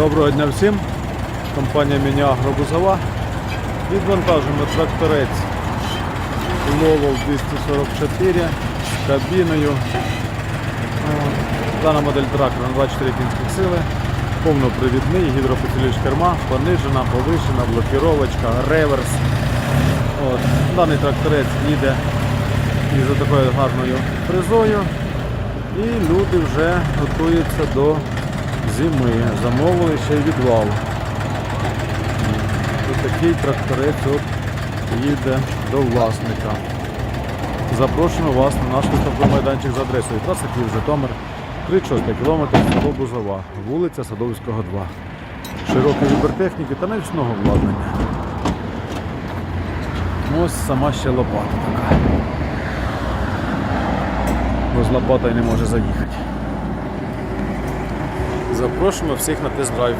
Доброго дня всім. Компанія Мініагро Бузова. Відвантажуємо тракторець Ловол 244 з кабіною. Е, Дана модель трактора на 24 кінських сили. Повнопривідний, гідропосилювач керма, понижена, повишена, блокіровочка, реверс. От. Даний тракторець їде із такою гарною фрезою. І люди вже готуються до зими. Замовили ще й відвал. Ось такий тракторець от їде до власника. Запрошуємо вас на наш виставковий майданчик за адресою траса Київ Житомир, 36 км село Бузова, вулиця Садовського, 2. Широкий вибір техніки та навісного обладнання. Ось сама ще лопата така. Бо з лопатою не може заїхати. Запрошуємо всіх на тест-драйв.